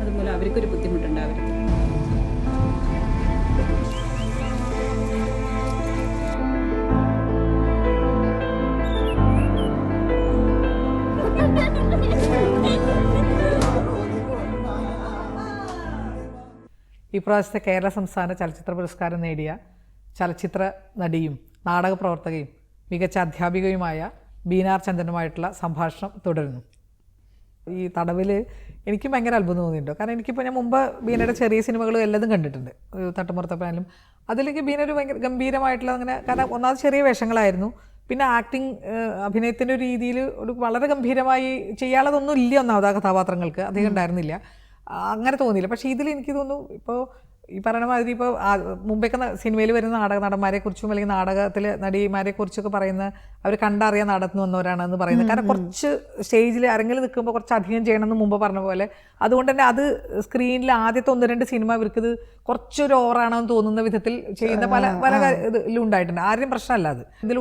അതുമൂലം അവർക്കൊരു ബുദ്ധിമുട്ടുണ്ടാവരുത്. ഈ പ്രാവശ്യത്തെ കേരള സംസ്ഥാന ചലച്ചിത്ര പുരസ്കാരം നേടിയ ചലച്ചിത്ര നടിയും നാടക പ്രവർത്തകയും മികച്ച അധ്യാപികയുമായ ബീനാർ ചന്ദ്രനുമായിട്ടുള്ള സംഭാഷണം തുടരുന്നു. ഈ തടവിൽ എനിക്കും ഭയങ്കര അത്ഭുതം തോന്നിയിട്ടുണ്ട്. കാരണം എനിക്കിപ്പോൾ ഞാൻ മുമ്പ് ബീനയുടെ ചെറിയ സിനിമകൾ എല്ലാതും കണ്ടിട്ടുണ്ട്. ഒരു തട്ടുമുറത്തപ്പനാലും അതിലേക്ക് ബീന ഒരു ഭയങ്കര ഗംഭീരമായിട്ടുള്ള അങ്ങനെ കാരണം ഒന്നാമത് ചെറിയ വേഷങ്ങളായിരുന്നു. പിന്നെ ആക്ടിങ് അഭിനയത്തിന്റെ ഒരു രീതിയിൽ ഒരു വളരെ ഗംഭീരമായി ചെയ്യാനുള്ളതൊന്നും ഇല്ല ഒന്നാമത് ആ കഥാപാത്രങ്ങൾക്ക്. അധികം ഉണ്ടായിരുന്നില്ല. അങ്ങനെ തോന്നിയില്ല. പക്ഷേ ഇതിൽ എനിക്ക് തോന്നുന്നു ഇപ്പോൾ ഈ പറയുന്ന മാതിരി ഇപ്പോൾ മുമ്പൊക്കെ സിനിമയിൽ വരുന്ന നാടക നടന്മാരെ കുറിച്ചും അല്ലെങ്കിൽ നാടകത്തിലെ നടിമാരെ കുറിച്ചൊക്കെ പറയുന്ന അവർ കണ്ടറിയാൻ നടന്നു വന്നവരാണെന്ന് പറയുന്നത്. കാരണം കുറച്ച് സ്റ്റേജിൽ അരങ്ങിൽ നിൽക്കുമ്പോൾ കുറച്ച് അധികം ചെയ്യണമെന്ന് മുമ്പ് പറഞ്ഞ പോലെ അതുകൊണ്ട് തന്നെ അത് സ്ക്രീനിൽ ആദ്യത്തെ ഒന്ന് രണ്ട് സിനിമ ഇവർക്ക് ഇത് കുറച്ചൊരു ഓവറാണെന്ന് തോന്നുന്ന വിധത്തിൽ ചെയ്യുന്ന പല പല ഇതിലും ഉണ്ടായിട്ടുണ്ട്. ആരും പ്രശ്നമല്ല അത്. ഇതിൽ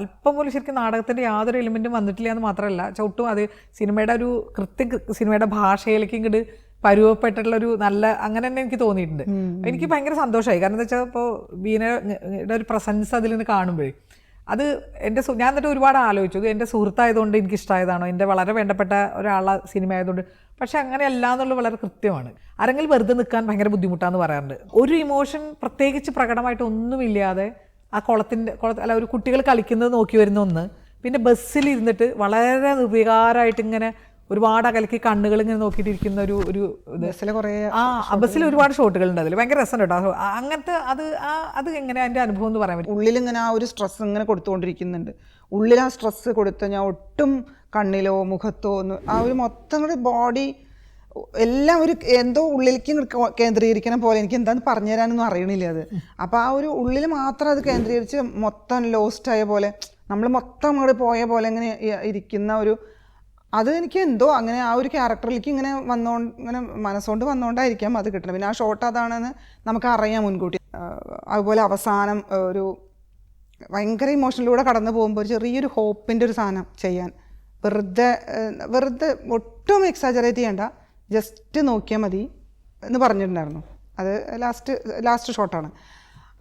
അല്പം പോലും ശരിക്കും നാടകത്തിന്റെ യാതൊരു എലിമെന്റും വന്നിട്ടില്ല എന്ന് മാത്രമല്ല ചവിട്ടും അത് സിനിമയുടെ ഒരു കൃത്യ സിനിമയുടെ ഭാഷയിലേക്ക് ഇങ്ങോട്ട് പരുവപ്പെട്ടിട്ടുള്ള ഒരു നല്ല അങ്ങനെ തന്നെ എനിക്ക് തോന്നിയിട്ടുണ്ട്. എനിക്ക് ഭയങ്കര സന്തോഷമായി. കാരണം എന്താ വെച്ചാൽ ഇപ്പോൾ ബീനയുടെ ഒരു പ്രസൻസ് അതിൽ നിന്ന് കാണുമ്പോഴേ അത് എന്റെ ഞാൻ എന്നിട്ട് ഒരുപാട് ആലോചിച്ചു. ഇത് എന്റെ സുഹൃത്തായതുകൊണ്ട് എനിക്ക് ഇഷ്ടമായതാണോ എന്റെ വളരെ വേണ്ടപ്പെട്ട ഒരാളെ സിനിമ ആയതുകൊണ്ട് പക്ഷെ അങ്ങനെയല്ല എന്നുള്ളത് വളരെ കൃത്യമാണ്. ആരെങ്കിലും വെറുതെ നിൽക്കാൻ ഭയങ്കര ബുദ്ധിമുട്ടാന്ന് പറയാറുണ്ട്. ഒരു ഇമോഷൻ പ്രത്യേകിച്ച് പ്രകടമായിട്ട് ഒന്നുമില്ലാതെ ആ കുളത്തിന്റെ കുള അല്ല ഒരു കുട്ടികൾ കളിക്കുന്നത് നോക്കി വരുന്ന ഒന്ന്. പിന്നെ ബസ്സിൽ ഇരുന്നിട്ട് വളരെ നിർവികാരമായിട്ട് ഇങ്ങനെ ഒരുപാട് അകലക്ക് കണ്ണുകൾ ഇങ്ങനെ നോക്കിയിട്ടിരിക്കുന്ന ഒരു ഒരു ആ ബസ്സിൽ ഒരുപാട് ഷോട്ടുകൾ ഉണ്ട് അതിൽ ഭയങ്കര രസം കേട്ടോ. അങ്ങനത്തെ അത് ആ അത് എങ്ങനെ അതിന്റെ അനുഭവം എന്ന് പറയാൻ പറ്റും? ഉള്ളിൽ ഇങ്ങനെ ആ ഒരു സ്ട്രെസ് ഇങ്ങനെ കൊടുത്തുകൊണ്ടിരിക്കുന്നുണ്ട്. ഉള്ളിൽ ആ സ്ട്രെസ് കൊടുത്ത ഞാൻ ഒട്ടും കണ്ണിലോ മുഖത്തോ ഒന്നും ആ ഒരു മൊത്തം കൂടി ബോഡി എല്ലാം ഒരു എന്തോ ഉള്ളിലേക്ക് കേന്ദ്രീകരിക്കണം കേന്ദ്രീകരിക്കണ പോലെ എനിക്ക് എന്താന്ന് പറഞ്ഞു തരാനൊന്നും അറിയണില്ല അത്. അപ്പോൾ ആ ഒരു ഉള്ളിൽ മാത്രം അത് കേന്ദ്രീകരിച്ച് മൊത്തം ലോസ്റ്റ് ആയ പോലെ നമ്മൾ മൊത്തം അങ്ങോട്ട് പോയ പോലെ ഇങ്ങനെ ഇരിക്കുന്ന ഒരു അത് എനിക്ക് എന്തോ അങ്ങനെ ആ ഒരു ക്യാരക്ടറിലേക്ക് ഇങ്ങനെ വന്നോ ഇങ്ങനെ മനസ്സുകൊണ്ട് വന്നുകൊണ്ടായിരിക്കാം അത് കിട്ടണം പിന്നെ ആ ഷോട്ട് അതാണെന്ന് നമുക്ക് അറിയാം മുൻകൂട്ടി. അതുപോലെ അവസാനം ഒരു ഭയങ്കര ഇമോഷനിലൂടെ കടന്നു പോകുമ്പോൾ ഒരു ചെറിയൊരു ഹോപ്പിന്റെ ഒരു സാധനം ചെയ്യാൻ. വെറുതെ വെറുതെ ഒട്ടും എക്സാജറേറ്റ് ചെയ്യണ്ട. ജസ്റ്റ് നോക്കിയാൽ മതി എന്ന് പറഞ്ഞിട്ടുണ്ടായിരുന്നു. അത് ലാസ്റ്റ് ലാസ്റ്റ് ഷോട്ടാണ്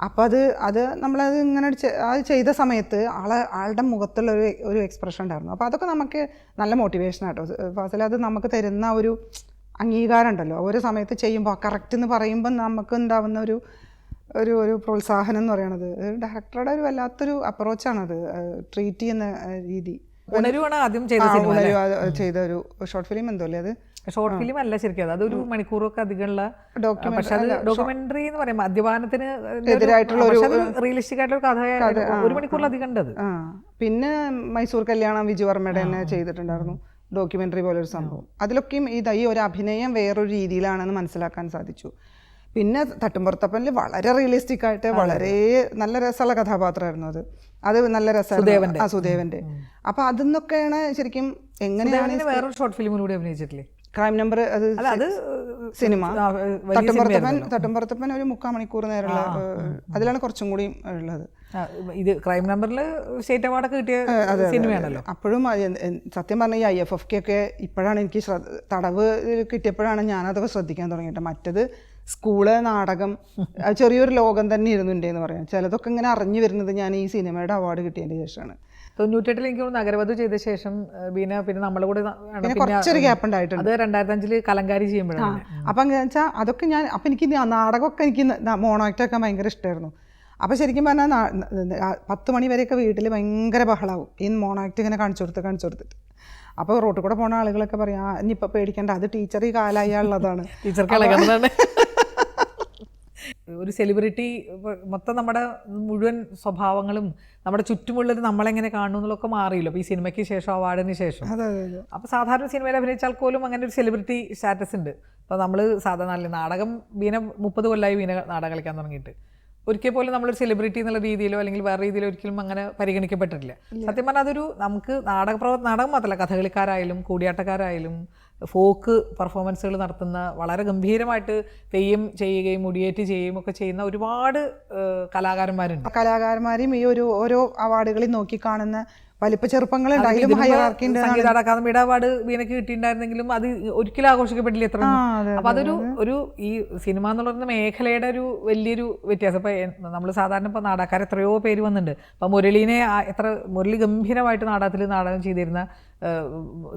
അപ്പോൾ അത് അത് നമ്മളത് ഇങ്ങനെ അത് ചെയ്ത സമയത്ത് ആളെ ആളുടെ മുഖത്തുള്ള ഒരു ഒരു എക്സ്പ്രഷൻ ഉണ്ടായിരുന്നു. അപ്പോൾ അതൊക്കെ നമുക്ക് നല്ല മോട്ടിവേഷൻ ആട്ടോ. ഫാസിൽ അത് നമുക്ക് തരുന്ന ഒരു അംഗീകാരം ഉണ്ടല്ലോ ഓരോ സമയത്ത് ചെയ്യുമ്പോൾ കറക്റ്റ് എന്ന് പറയുമ്പോൾ നമുക്ക് ഉണ്ടാവുന്ന ഒരു ഒരു ഒരു പ്രോത്സാഹനം എന്ന് പറയണത്. ഡയറക്ടറുടെ ഒരു വല്ലാത്തൊരു അപ്രോച്ചാണത് ട്രീറ്റ് ചെയ്യുന്ന രീതി. ഉണരുവാണ് ആദ്യം ചെയ്ത ഒരു ഷോർട്ട് ഫിലിം എന്തോ അല്ലേ അത്? ഷോർട്ട് ഫിലിം അല്ല ശരിക്കും. അത് അതൊരു മണിക്കൂറൊക്കെ അധികമുള്ള പക്ഷെ അത് ഡോക്യുമെന്ററി എന്ന് പറയും. മദ്യപാനത്തിന് എതിരായിട്ടുള്ള ഒരു- റിയലിസ്റ്റിക് ആയിട്ടുള്ള കഥ ഒരു മണിക്കൂറിലധികം ഉണ്ട് അത്. പിന്നെ മൈസൂർ കല്യാണം വിജു വർമ്മയുടെ തന്നെ ചെയ്തിട്ടുണ്ടായിരുന്നു. ഡോക്യുമെന്ററി പോലെ ഒരു സംഭവം അതിലൊക്കെയും ഈ ഈ ഒരു അഭിനയം വേറൊരു രീതിയിലാണെന്ന് മനസ്സിലാക്കാൻ സാധിച്ചു. പിന്നെ തട്ടുംപുറത്തപ്പനിൽ വളരെ റിയലിസ്റ്റിക് ആയിട്ട് വളരെ നല്ല രസമുള്ള കഥാപാത്രമായിരുന്നു അത്. അത് നല്ല രസമായിരുന്നു. ആ സുദേവന്റെ. അപ്പൊ അതിന്നൊക്കെയാണ് ശരിക്കും എങ്ങനെയാണ് വേറൊരു ഷോർട്ട് ഫിലിമിലൂടെ അഭിനയിച്ചിട്ടില്ലേ? ക്രൈം നമ്പർ അത് അത് സിനിമ തട്ടുംപുറത്തപ്പൻ തട്ടുംപുറത്തപ്പൻ ഒരു മുക്കാൽ മണിക്കൂർ നേരമുള്ള അതിലാണ് കുറച്ചും കൂടി ഉള്ളത്. ഇത് ക്രൈം നമ്പറിൽ സ്റ്റേറ്റ് അവാർഡൊക്കെ കിട്ടിയ സിനിമയാണല്ലോ അപ്പോഴും സത്യം പറഞ്ഞ ഈ ഐ എഫ് എഫ് കെ ഒക്കെ ഇപ്പോഴാണ് എനിക്ക് ശ്രദ്ധ തടവ് കിട്ടിയപ്പോഴാണ് ഞാനതൊക്കെ ശ്രദ്ധിക്കാൻ തുടങ്ങിയിട്ട്. മറ്റത് സ്കൂൾ നാടകം ചെറിയൊരു ലോകം തന്നെ ഇരുന്നുണ്ടെന്ന് പറയാം. ചിലതൊക്കെ ഇങ്ങനെ അറിഞ്ഞു വരുന്നത് ഞാൻ ഈ സിനിമയുടെ അവാർഡ് കിട്ടിയതിന് ശേഷമാണ്. തൊണ്ണൂറ്റെട്ടിൽ എനിക്ക് തോന്നുന്നു നഗരവധു ചെയ്ത ശേഷം ബീന പിന്നെ നമ്മുടെ കൂടെ കുറച്ചൊരു ഗ്യാപ്പ് ഉണ്ടായിട്ടുണ്ട്. അത് രണ്ടായിരത്തി അഞ്ചിൽ കലങ്കാരി ചെയ്യുമ്പോഴാണ്. അപ്പം എന്താ വെച്ചാൽ അതൊക്കെ ഞാൻ അപ്പം എനിക്ക് നാടകമൊക്കെ എനിക്ക് മോണോ ആക്ട് ഒക്കെ ഭയങ്കര ഇഷ്ടമായിരുന്നു അപ്പോൾ ശരിക്കും പറഞ്ഞാൽ പത്ത് മണി വരെയൊക്കെ വീട്ടിൽ ഭയങ്കര ബഹളാവും. ഈ മോണോ ആക്ട് ഇങ്ങനെ കാണിച്ചു കൊടുത്ത് കാണിച്ചു കൊടുത്തിട്ട്. അപ്പോൾ റോട്ടിൽ കൂടെ പോണ ആളുകളൊക്കെ പറയാം ഇനിയിപ്പോൾ പേടിക്കേണ്ട അത് ടീച്ചർ ഈ കാലായുള്ളതാണ് ടീച്ചർ ഇളകുന്നതാണ്. ഒരു സെലിബ്രിറ്റി മൊത്തം നമ്മുടെ മുഴുവൻ സ്വഭാവങ്ങളും നമ്മുടെ ചുറ്റുമുള്ളത് നമ്മളെങ്ങനെ കാണുന്നു എന്നുള്ളതൊക്കെ മാറിയല്ലോ. അപ്പോൾ ഈ സിനിമയ്ക്ക് ശേഷം അവാർഡിന് ശേഷം. അപ്പോൾ സാധാരണ സിനിമയിൽ അഭിനയിച്ചാൽ പോലും അങ്ങനെ ഒരു സെലിബ്രിറ്റി സ്റ്റാറ്റസ് ഉണ്ട്. അപ്പോൾ നമ്മൾ സാധാരണ നാടകം വീന മുപ്പത് കൊല്ലമായി വീന നാടകം കളിക്കാൻ തുടങ്ങിയിട്ട്. ഒരിക്കൽ പോലും നമ്മളൊരു സെലിബ്രിറ്റി എന്നുള്ള രീതിയിലോ അല്ലെങ്കിൽ വേറെ രീതിയിലോ ഒരിക്കലും അങ്ങനെ പരിഗണിക്കപ്പെട്ടിട്ടില്ല. സത്യം പറഞ്ഞാൽ അതൊരു നമുക്ക് നാടക പ്രവ നാടകം മാത്രമല്ല കഥകളിക്കാരായാലും കൂടിയാട്ടക്കാരായാലും ഫോക്ക് പെർഫോമൻസുകൾ നടത്തുന്ന വളരെ ഗംഭീരമായിട്ട് തെയ്യം ചെയ്യുകയും മുടിയേറ്റ് ചെയ്യുകയും ഒക്കെ ചെയ്യുന്ന ഒരുപാട് കലാകാരന്മാരുണ്ട്. കലാകാരന്മാരെയും ഈ ഒരു ഓരോ അവാർഡുകളിൽ നോക്കി കാണുന്ന വലിപ്പ ചെറുപ്പങ്ങളുണ്ട് അതിലും ഹൈറാർക്കി ഉണ്ട് സംഗീത അക്കാദമിയുടെ അവാർഡ് വീണയ്ക്ക് കിട്ടിയിട്ടുണ്ടായിരുന്നെങ്കിലും അത് ഒരിക്കലും ആഘോഷിക്കപ്പെട്ടില്ല എത്ര അപ്പൊ അതൊരു ഒരു ഈ സിനിമ എന്ന് പറയുന്ന മേഖലയുടെ ഒരു വലിയൊരു വ്യത്യാസം. ഇപ്പൊ നമ്മൾ സാധാരണ ഇപ്പൊ നാടകക്കാർ എത്രയോ പേര് വന്നിട്ടുണ്ട്. അപ്പൊ മുരളീനെ എത്ര മുരളി ഗംഭീരമായിട്ട് നാടകത്തിൽ നാടകം ചെയ്തിരുന്ന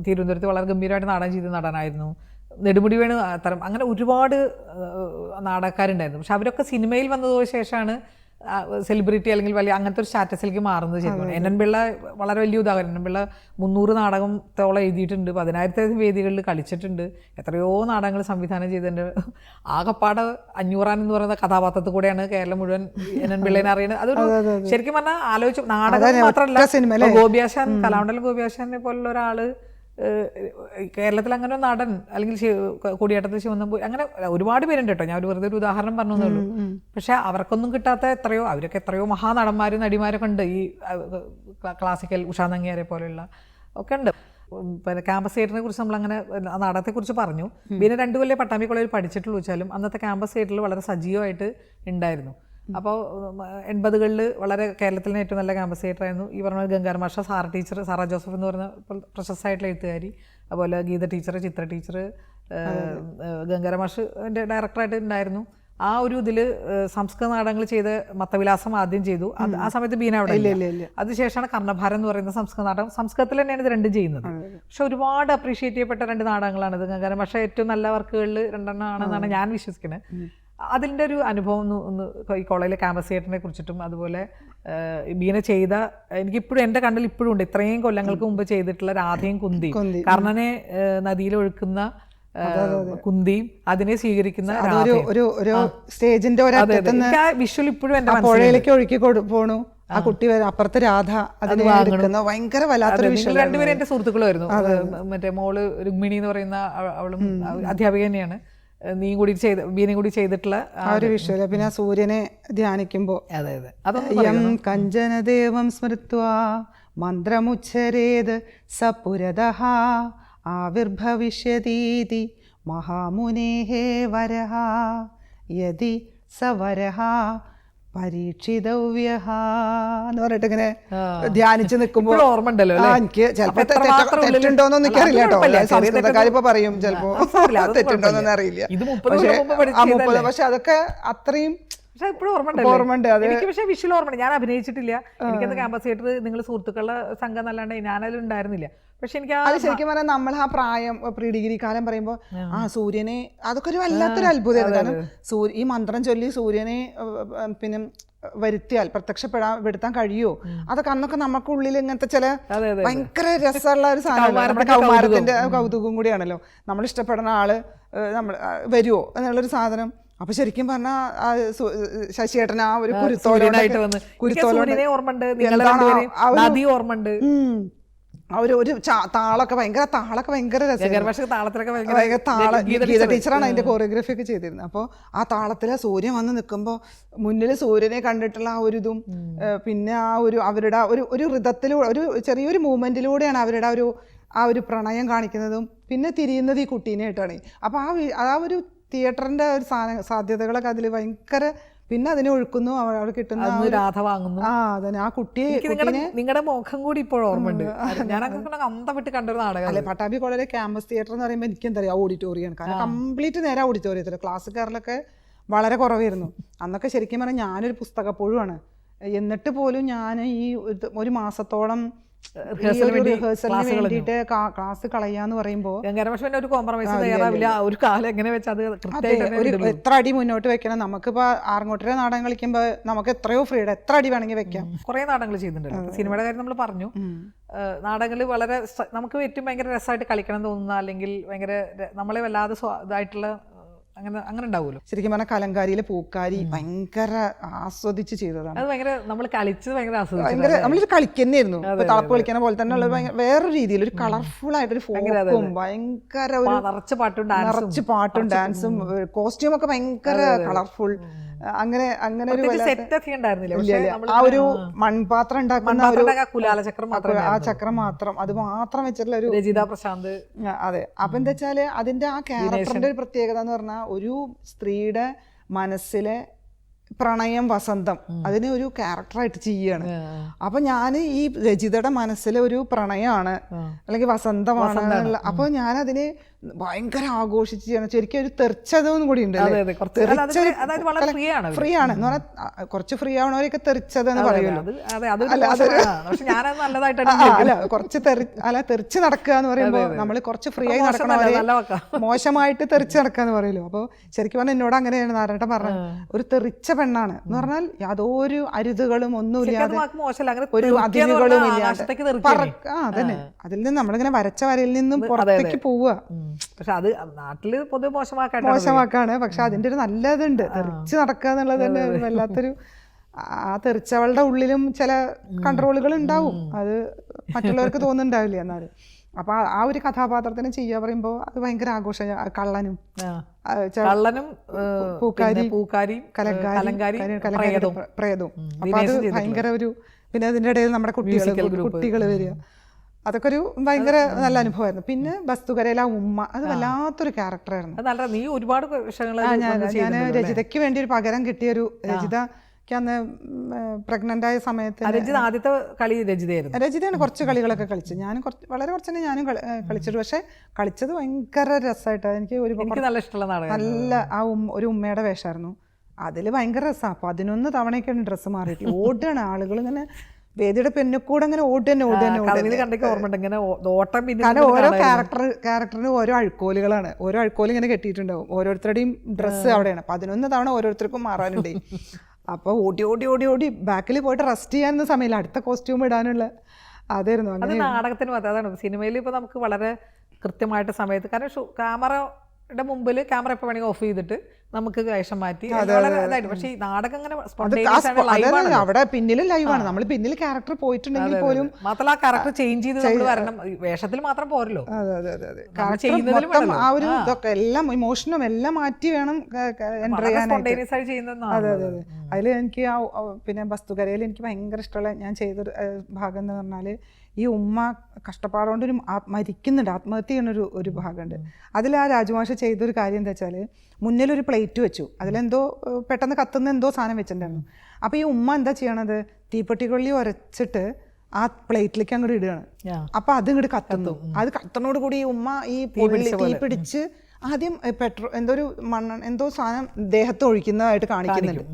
തിരുവനന്തപുരത്ത് വളരെ ഗംഭീരമായിട്ട് നാടകം ചെയ്ത നടനായിരുന്നു. നെടുമുടി വേണു അത്തരം അങ്ങനെ ഒരുപാട് നാടകക്കാരുണ്ടായിരുന്നു. പക്ഷെ അവരൊക്കെ സിനിമയിൽ വന്നതിന് ശേഷമാണ് സെലിബ്രിറ്റി അല്ലെങ്കിൽ വലിയ അങ്ങനത്തെ ഒരു സ്റ്റാറ്റസിലേക്ക് മാറുന്നത് ശരിക്കും എൻ എൻ പിള്ള വളരെ വലിയ ഉദാഹരണം. എൻ എൻ പിള്ള മുന്നൂറ് നാടകത്തോളം എഴുതിയിട്ടുണ്ട്. പതിനായിരത്തിലധികം വേദികളിൽ കളിച്ചിട്ടുണ്ട്. എത്രയോ നാടകങ്ങൾ സംവിധാനം ചെയ്തിട്ടുണ്ട്. ആകപ്പാട് അഞ്ഞൂറാൻ എന്ന് പറയുന്ന കഥാപാത്രത്തിൽ കൂടെയാണ് കേരളം മുഴുവൻ എൻ എൻ പിള്ളേനെ അറിയുന്നത് അതൊരു ശരിക്കും പറഞ്ഞാൽ ആലോചിച്ച് നാടകം മാത്രമല്ല ഗോപിയാശാൻ കലാമണ്ഡലം ഗോപിയാശാനെ പോലുള്ള ഒരാൾ ഏഹ്, കേരളത്തിൽ അങ്ങനെ ഒരു നടൻ അല്ലെങ്കിൽ കൂടിയാട്ടത്തിൽ ശിവനമ്പൂരി അങ്ങനെ ഒരുപാട് പേരുണ്ട് കേട്ടോ. ഞാൻ ഒരു വെറുതെ ഒരു ഉദാഹരണം പറഞ്ഞു ഉള്ളൂ. പക്ഷെ അവർക്കൊന്നും കിട്ടാത്ത എത്രയോ അവരൊക്കെ എത്രയോ മഹാനടന്മാരും നടിമാരൊക്കെ ഉണ്ട്. ഈ ക്ലാസിക്കൽ ഉഷാ നങ്ങിയാരെ പോലെയുള്ള ഒക്കെ ഉണ്ട്. പിന്നെ ക്യാമ്പസ് തിയേറ്ററിനെ കുറിച്ച് നമ്മൾ അങ്ങനെ നാടകത്തെ കുറിച്ച് പറഞ്ഞു. പിന്നെ രണ്ടു കൊല്ലം പട്ടാമ്പി കോളേജിൽ പഠിച്ചിട്ടുള്ളൂ വെച്ചാലും അന്നത്തെ ക്യാമ്പസ് തിയേറ്ററിൽ വളരെ സജീവമായിട്ട് ഉണ്ടായിരുന്നു. അപ്പോൾ എൺപതുകളിൽ വളരെ കേരളത്തിലെ ഏറ്റവും നല്ല ക്യാമ്പസ് തിയേറ്റർ ആയിരുന്നു. ഈ പറഞ്ഞ ഗംഗാർ മാഷ സാറ ടീച്ചർ സാറ ജോസഫ് എന്ന് പറയുന്ന ഇപ്പോൾ പ്രശസ്തമായിട്ടുള്ള എഴുത്തുകാരി. അതുപോലെ ഗീത ടീച്ചർ ചിത്ര ടീച്ചർ ഗംഗാര മാഷ് എന്റെ ഡയറക്ടറായിട്ട് ഉണ്ടായിരുന്നു. ആ ഒരു ഇതിൽ സംസ്കൃത നാടകങ്ങൾ ചെയ്ത മത്തവിലാസം ആദ്യം ചെയ്തു. അത് ആ സമയത്ത് ബീന അവിടെ ഇല്ല അതിനുശേഷമാണ് കർണഭാരം എന്ന് പറയുന്ന സംസ്കൃത നാടകം. സംസ്കൃതത്തിൽ തന്നെയാണ് ഇത് രണ്ടും ചെയ്യുന്നത്. പക്ഷെ ഒരുപാട് അപ്രീഷിയേറ്റ് ചെയ്യപ്പെട്ട രണ്ട് നാടകങ്ങളാണ് ഇത് ഗംഗാരം പക്ഷേ ഏറ്റവും നല്ല വർക്കുകളിൽ രണ്ടെണ്ണം ആണെന്നാണ് ഞാൻ വിശ്വസിക്കുന്നത് അതിന്റെ ഒരു അനുഭവം ഒന്ന് ഒന്ന് ഈ കോളേജിലെ ക്യാമ്പസ് തിയേറ്ററിനെ കുറിച്ചിട്ടും അതുപോലെ ബീന ചെയ്ത എനിക്കിപ്പോഴും എന്റെ കണ്ണിൽ ഇപ്പോഴും ഉണ്ട്. ഇത്രയും കൊല്ലങ്ങൾക്ക് മുമ്പ് ചെയ്തിട്ടുള്ള രാധയും കുന്തി. കർണനെ നദിയിൽ ഒഴുക്കുന്ന കുന്തിയും അതിനെ സ്വീകരിക്കുന്ന ഒരു സ്റ്റേജിന്റെ വിഷ്വൽ ഇപ്പോഴും എന്റെ ആ പുഴയിലേക്ക് ഒഴുക്കി പോണു. ആ കുട്ടി വരെ അപ്പുറത്തെ രാധ അതിനെ എടുക്കുന്ന. ഭയങ്കര വല്ലാത്തൊരു വിഷയം രണ്ടുപേരും എന്റെ സുഹൃത്തുക്കളുമായിരുന്നു മറ്റേ മോൾ രുക്മിണി എന്ന് പറയുന്ന അവ- അവളും അധ്യാപിക തന്നെയാണ്. നീയും കൂടി ചെയ്ത് ബീനും കൂടി ചെയ്തിട്ടുള്ള ആ- ഒരു വിഷയം പിന്നെ ആ സൂര്യനെ ധ്യാനിക്കുമ്പോൾ അതെ അതെ. അതൊന്നും യം കഞ്ചനദേവം സ്മൃത്വാ മന്ത്രമുച്ചരേത് സപുരത ആവിർഭവിഷ്യതീതി മഹാമുനേഹേ വരഹ യതി സ വരः പരീക്ഷിതവ്യഃ എന്ന് പറഞ്ഞിട്ട് ഇങ്ങനെ ധ്യാനിച്ച് നിൽക്കുമ്പോൾ ഓർമ്മ ഉണ്ടല്ലോ? എനിക്ക് ചിലപ്പോ തെറ്റുണ്ടോന്നൊന്നും എനിക്കറിയില്ല കേട്ടോ സംസ്കൃതക്കാരിപ്പോ പറയും ചിലപ്പോ തെറ്റുണ്ടോന്നൊന്നും അറിയില്ല പക്ഷേ? പക്ഷെ അതൊക്കെ അത്രയും പക്ഷെ ഓർമ്മ ഓർമ്മയുണ്ട്, എനിക്ക് പക്ഷേ വിഷ്വൽ ഓർമ്മയുണ്ട്. ഞാൻ അഭിനയിച്ചിട്ടില്ല. എനിക്കത് ക്യാമ്പസ് തിയേറ്റർ നിങ്ങൾ സുഹൃത്തുക്കളുടെ സംഘം എന്നല്ലാണ്ട് ഞാനതിൽ ഉണ്ടായിരുന്നില്ല. പക്ഷെ എനിക്ക് അത് ശരിക്കും പറഞ്ഞാൽ നമ്മൾ ആ പ്രായം പ്രീ ഡിഗ്രി കാലം പറയുമ്പോൾ ആ. സൂര്യനെ അതൊക്കെ ഒരു വല്ലാത്തൊരു അത്ഭുതമായിരുന്നു. കാരണം സൂര്യ ഈ മന്ത്രം ചൊല്ലി സൂര്യനെ പിന്നെ വരുത്തിയാൽ പ്രത്യക്ഷപ്പെടാൻ കഴിയുമോ അതൊക്കെ അന്നൊക്കെ നമുക്കുള്ളിൽ ഇങ്ങനത്തെ ചില ഭയങ്കര രസമുള്ള ഒരു സാധനം നമ്മുടെ കൗമാരത്തിന്റെ കൗതുകം. കൂടിയാണല്ലോ. നമ്മൾ ഇഷ്ടപ്പെടുന്ന ആൾ നമ്മൾ വരുമോ എന്നുള്ളൊരു സാധനം. അപ്പൊ ശരിക്കും പറഞ്ഞാൽ ശശിയേട്ടൻ ആ ഒരു സൂര്യനായിട്ട് വന്ന്. കുരുത്തോലോടെ ഒരു- നദി ഓർമ്മണ്ട് ഉം. ഒരു ഒരു താളൊക്കെ ഭയങ്കര താളൊക്കെ ഭയങ്കര രസം താള ഗീത ടീച്ചറാണ് അതിന്റെ കോറിയോഗ്രഫി ഒക്കെ ചെയ്തിരുന്നത്. അപ്പോൾ ആ താളത്തിലെ സൂര്യൻ വന്ന് നിൽക്കുമ്പോൾ മുന്നിൽ സൂര്യനെ കണ്ടിട്ടുള്ള ആ ഒരു ഇതും പിന്നെ ആ ഒരു അവരുടെ ഒരു ഒരു ഋതത്തിലൂടെ ഒരു ചെറിയൊരു മൂവ്മെന്റിലൂടെയാണ് അവരുടെ ആ ഒരു ആ ഒരു പ്രണയം കാണിക്കുന്നതും പിന്നെ തിരിയുന്നത് ഈ കുട്ടീനെ ആയിട്ടാണ്. അപ്പോൾ ആ ആ ഒരു തിയേറ്ററിന്റെ ഒരു സാധന സാധ്യതകളൊക്കെ അതിൽ ഭയങ്കര പിന്നെ അതിനെ ഒഴുക്കുന്നു അവ- അവിടെ കിട്ടുന്ന രാധ വാങ്ങുന്നു. ആ അതന്നെ. ആ കുട്ടിയെ നിങ്ങളുടെ മുഖം കൂടി ഇപ്പോഴും ഓർമ്മയുണ്ട്. ഞാൻ അന്തം വിട്ട് കണ്ടൊരു നാടകം അല്ലെ പട്ടാമ്പി കോളേജിലെ ക്യാമ്പസ് തിയേറ്റർ എന്ന് പറയുമ്പോൾ എനിക്ക് എന്താ പറയുക ഓഡിറ്റോറിയമാണ് കാരണം കംപ്ലീറ്റ് നേരെ ഓഡിറ്റോറിയത്തിൽ ക്ലാസ് കയറലൊക്കെ വളരെ കുറവായിരുന്നു. അന്നൊക്കെ ശരിക്കും പറഞ്ഞാൽ ഞാനൊരു പുസ്തകപ്പുഴുവാണ്. എന്നിട്ട് പോലും ഞാൻ ഈ ഒരു- മാസത്തോളം റിഹേഴ്സലിന്. വേണ്ടിയിട്ട് ക്ലാസ് കളയാന്ന് പറയുമ്പോൾ ഒരു കോംപ്രമൈസ് തയ്യാറാവില്ല. ഒരു കാലം എങ്ങനെ വെച്ചാൽ അത് എത്ര അടി മുന്നോട്ട് വെക്കണം? നമുക്കിപ്പോ ആറങ്ങോട്ടര നാടകം കളിക്കുമ്പോൾ നമുക്ക് എത്രയോ ഫ്രീഡം എത്ര അടി വേണമെങ്കിൽ വെക്കാം? കുറേ നാടകങ്ങൾ ചെയ്യുന്നുണ്ട് സിനിമയുടെ കാര്യം നമ്മൾ പറഞ്ഞു. നാടകങ്ങൾ വളരെ നമുക്ക് ഏറ്റവും ഭയങ്കര രസമായിട്ട് കളിക്കണം തോന്നുന്ന അല്ലെങ്കിൽ ഭയങ്കര നമ്മളെ വല്ലാതെ ഇതായിട്ടുള്ള അങ്ങനെ അങ്ങനെ ഉണ്ടാവുമല്ലോ. ശരിക്കും പറഞ്ഞാൽ കലങ്കാരിയിലെ പൂക്കാരി ഭയങ്കര ആസ്വദിച്ച് ചെയ്തതാണ്. അത് ഭയങ്കര നമ്മൾ കളിച്ചത് ഭയങ്കര ആസ്വദിച്ചു ഭയങ്കര നമ്മളൊരു കളിക്കുന്നതായിരുന്നു തളപ്പ് കളിക്കുന്ന പോലെ തന്നെ ഉള്ള വേറൊരു രീതിയിൽ ഒരു കളർഫുൾ ആയിട്ടൊരു ഫോക്കും ഭയങ്കര ഒരു നിറച്ച് പാട്ടും ഡാൻസും. നിറച്ച് പാട്ടും ഡാൻസും കോസ്റ്റ്യൂം ഒക്കെ ഭയങ്കര കളർഫുൾ. അങ്ങനെ അങ്ങനെ ഒരു ആ ഒരു മൺപാത്രം ഉണ്ടാക്കുന്ന കുലാല ചക്രം ആ ചക്രം മാത്രം. അത് മാത്രം വെച്ചിട്ടുള്ള ഒരു രചിത പ്രശാന്ത്. അതെ. അപ്പൊ എന്താ വെച്ചാൽ അതിന്റെ ആ ക്യാരക്ടറിന്റെ ഒരു പ്രത്യേകത എന്ന് പറഞ്ഞാൽ ഒരു സ്ത്രീയുടെ മനസ്സിലെ പ്രണയം വസന്തം അതിനെ ഒരു ക്യാരക്ടറായിട്ട് ചെയ്യാണ്. അപ്പൊ ഞാൻ ഈ രചിതയുടെ മനസ്സിലെ ഒരു പ്രണയമാണ് അല്ലെങ്കിൽ വസന്തമാണ് അപ്പൊ ഞാൻ അതിനെ ഭയങ്കര ആഘോഷിച്ച് ചെയ്യണം ശരിക്കും ഒരു തെറിച്ചതും കൂടി ഉണ്ട് ഫ്രീ ആണ് എന്ന് പറഞ്ഞാൽ കുറച്ച് ഫ്രീ ആവണവരൊക്കെ തെറിച്ചതെന്ന് പറയുമല്ലോ. അതെ അതൊരു അല്ല, കുറച്ച് അല്ല തെറിച്ച് നടക്കുക എന്ന് പറയുമ്പോൾ നമ്മൾ കുറച്ച് ഫ്രീ ആയി നടക്കണവരെ മോശമായിട്ട് തെറിച്ച് നടക്കുക എന്ന് പറയുമല്ലോ. അപ്പോൾ ശരിക്കും പറഞ്ഞാൽ എന്നോട് അങ്ങനെയാണ് നാരായണ പറഞ്ഞത്. ഒരു തെറിച്ച പെണ്ണാണ്. എന്ന് പറഞ്ഞാൽ യാതൊരു അരുതുകളും ഒന്നുമില്ലാതെ ഒരു എന്ന് അതിരുകളും ഇല്ലാതെ ആ അതന്നെ. അതിൽ നിന്ന് നമ്മളിങ്ങനെ വരച്ച വരയിൽ നിന്നും പുറത്തേക്ക് പോവുക. പക്ഷെ അത് നാട്ടിൽ പൊതുവെ മോശമാക്കാട്ടോ മോശമാക്കാണ്. പക്ഷെ അതിന്റെ ഒരു നല്ലതുണ്ട്. തെറിച്ച് നടക്കുക എന്നുള്ളത് തന്നെ വല്ലാത്തൊരു ആ തെറിച്ചവളുടെ ഉള്ളിലും ചില കൺട്രോളുകൾ ഉണ്ടാവും. അത് മറ്റുള്ളവർക്ക് തോന്നുന്നുണ്ടാവില്ല എന്നാലും. അപ്പൊ ആ- ഒരു കഥാപാത്രത്തിനെ ചെയ്യാ പറയുമ്പോ അത് ഭയങ്കര ആഘോഷം കള്ളനും കള്ളനും പൂക്കാരി പൂക്കാരി, പൂക്കാരിയും കലങ്കാരി പ്രേതവും. അപ്പൊ അത് ഭയങ്കര ഒരു പിന്നെ അതിന്റെ ഇടയിൽ നമ്മുടെ കുട്ടികൾ കുട്ടികൾ വരിക. അതൊക്കെ ഒരു ഭയങ്കര നല്ല അനുഭവമായിരുന്നു. പിന്നെ വസ്തുകരയിലെ ഉമ്മ അത് വല്ലാത്തൊരു ക്യാരക്ടറായിരുന്നു നീ ഒരുപാട് ഞാൻ രചിതയ്ക്ക് വേണ്ടി ഒരു പകരം കിട്ടിയ ഒരു രചിതയ്ക്ക് അന്ന് പ്രഗ്നന്റ് ആയ സമയത്ത് രചിത ആദ്യത്തെ കളി രചിതയായിരുന്നു രചിതയാണ് കുറച്ച് കളികളൊക്കെ കളിച്ചു ഞാൻ കുറച്ച് വളരെ കുറച്ച് ഞാനും കളി- കളിച്ചിട്ട് പക്ഷെ കളിച്ചത് ഭയങ്കര രസമായിട്ടാണ് എനിക്ക് ഒരു നല്ല ഇഷ്ടമുള്ള നാടകം നല്ല ആ ഉമ്മ ഒരു ഉമ്മയുടെ വേഷമായിരുന്നു. അതിൽ ഭയങ്കര രസമാണ് പതിനൊന്ന് തവണയൊക്കെയാണ് ഡ്രസ്സ് മാറിയിട്ടുള്ളത്. ഓടുകയാണ് ആളുകൾ ഇങ്ങനെ വേദിയുടെ പെണ്ണിക്കൂടെ അങ്ങനെ ഓടുക തന്നെ ഓടുക തന്നെ ഓടുക കഥവിൽ കണ്ടൊക്കെ ഓർമ്മയുണ്ട്. ഇങ്ങനെ ഓട്ടം പിന്നെ കാരണം ഓരോ ക്യാരക്ടർ ക്യാരക്ടറിന് ഓരോ അഴുക്കോലുകളാണ്. ഓരോ അഴുക്കോലും ഇങ്ങനെ കെട്ടിയിട്ടുണ്ടാവും. ഓരോരുത്തരുടെയും ഡ്രസ്സ് അവിടെയാണ്. പതിനൊന്ന് തവണ ഓരോരുത്തർക്കും മാറാനുണ്ട്. അപ്പോൾ ഓടി ഓടി ഓടി ഓടി ബാക്കിൽ പോയിട്ട് റെസ്റ്റ് ചെയ്യാൻ സമയമില്ല. അടുത്ത കോസ്റ്റ്യൂം ഇടാനുള്ള അതായിരുന്നു. അത് അങ്ങനെ നാടകത്തിന് അതാണ്. സിനിമയിൽ ഇപ്പൊ നമുക്ക് വളരെ കൃത്യമായിട്ട് സമയത്ത് കാരണം ഷൂ- ക്യാമറയുടെ മുമ്പിൽ ക്യാമറ എപ്പോൾ വേണമെങ്കിൽ ഓഫ് ചെയ്തിട്ട് നമുക്ക് വേഷം മാറ്റി. ഇതായിട്ട്. പക്ഷേ ഈ നാടകം അങ്ങനെ. അവിടെ പിന്നിൽ ലൈവാണ് നമ്മൾ പിന്നിൽ ക്യാരക്ടർ പോയിട്ടുണ്ടെങ്കിൽ പോലും മാത്രമല്ല ആ ക്യാരക്ടർ ചേഞ്ച് ചെയ്ത് നമ്മൾ വരണം. വേഷത്തിൽ മാത്രം പോരല്ലോ. ചെയ്യുന്നതിലും ആ ഒരു ഇതൊക്കെ എല്ലാം ഇമോഷനും എല്ലാം മാറ്റി വേണം എന്റർ ചെയ്യാനായിട്ട്. അതിൽ എനിക്ക് ആ പിന്നെ വസ്തുകരയിൽ എനിക്ക് ഭയങ്കര ഇഷ്ടമുള്ള ഞാൻ ചെയ്തൊരു ഭാഗം എന്ന് പറഞ്ഞാൽ ഈ ഉമ്മ കഷ്ടപ്പാടുകൊണ്ട് ഒരു മരിക്കുന്നുണ്ട്. ആത്മഹത്യ ചെയ്യണൊരു ഒരു ഭാഗമുണ്ട് അതിൽ ആ രാജമാഷ ചെയ്തൊരു കാര്യം എന്താ വെച്ചാൽ മുന്നിലൊരു പ്ലേറ്റ് വെച്ചു. അതിലെന്തോ പെട്ടെന്ന് കത്തുന്ന എന്തോ സാധനം വെച്ചിട്ടുണ്ടായിരുന്നു. അപ്പോൾ ഈ ഉമ്മ എന്താ ചെയ്യണത്? തീപ്പെട്ടിക്കൊള്ളി ഉരച്ചിട്ട് ആ പ്ലേറ്റിലേക്ക് അങ്ങോട്ട് ഇടുകയാണ്. അപ്പോൾ അപ്പൊ അത് ഇങ്ങോട്ട് കത്തുന്നു. അത് കത്തുന്നോട് കൂടി ഈ ഉമ്മ ഈ തീ പിടിച്ച് ആദ്യം പെട്രോൾ എന്തോ ഒരു മണ്ണ എന്തോ സാധനം ദേഹത്ത് ഒഴിക്കുന്നതായിട്ട് കാണിക്കുന്നുണ്ട്.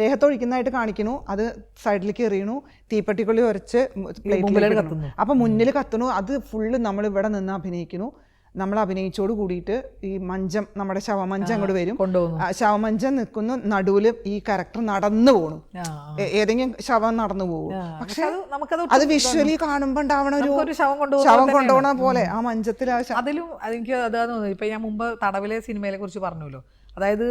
ദേഹത്ത് ഒഴിക്കുന്നതായിട്ട് കാണിക്കുന്നു. അത് സൈഡിലേക്ക് എറിയണു തീപ്പെട്ടിക്കൊള്ളി ഉരച്ച് പ്ലേറ്റിലേക്ക്. അപ്പൊ മുന്നിൽ കത്തുന്നു. അത് ഫുള്ള് നമ്മൾ ഇവിടെ നിന്ന് അഭിനയിക്കുന്നു. നമ്മൾ അഭിനയിച്ചോട് കൂടിയിട്ട് ഈ മഞ്ചം നമ്മുടെ ശവമഞ്ചം അങ്ങോട്ട് വരും. ശവമഞ്ചം നിൽക്കുന്നു നടുവിൽ ഈ കറക്ടർ നടന്നു പോണു. ഏതെങ്കിലും ശവം നടന്നു പോകും പക്ഷെ അത് വിഷ്വലി കാണുമ്പോൾ ഉണ്ടാവണ ഒരു ശവം കൊണ്ടുപോകണ പോലെ ആ മഞ്ചത്തിൽ അതിലും എനിക്ക് അതാന്ന് തോന്നുന്നത്. ഇപ്പൊ ഞാൻ മുമ്പ് തടവിലെ സിനിമയെ കുറിച്ച് പറഞ്ഞല്ലോ. അതായത്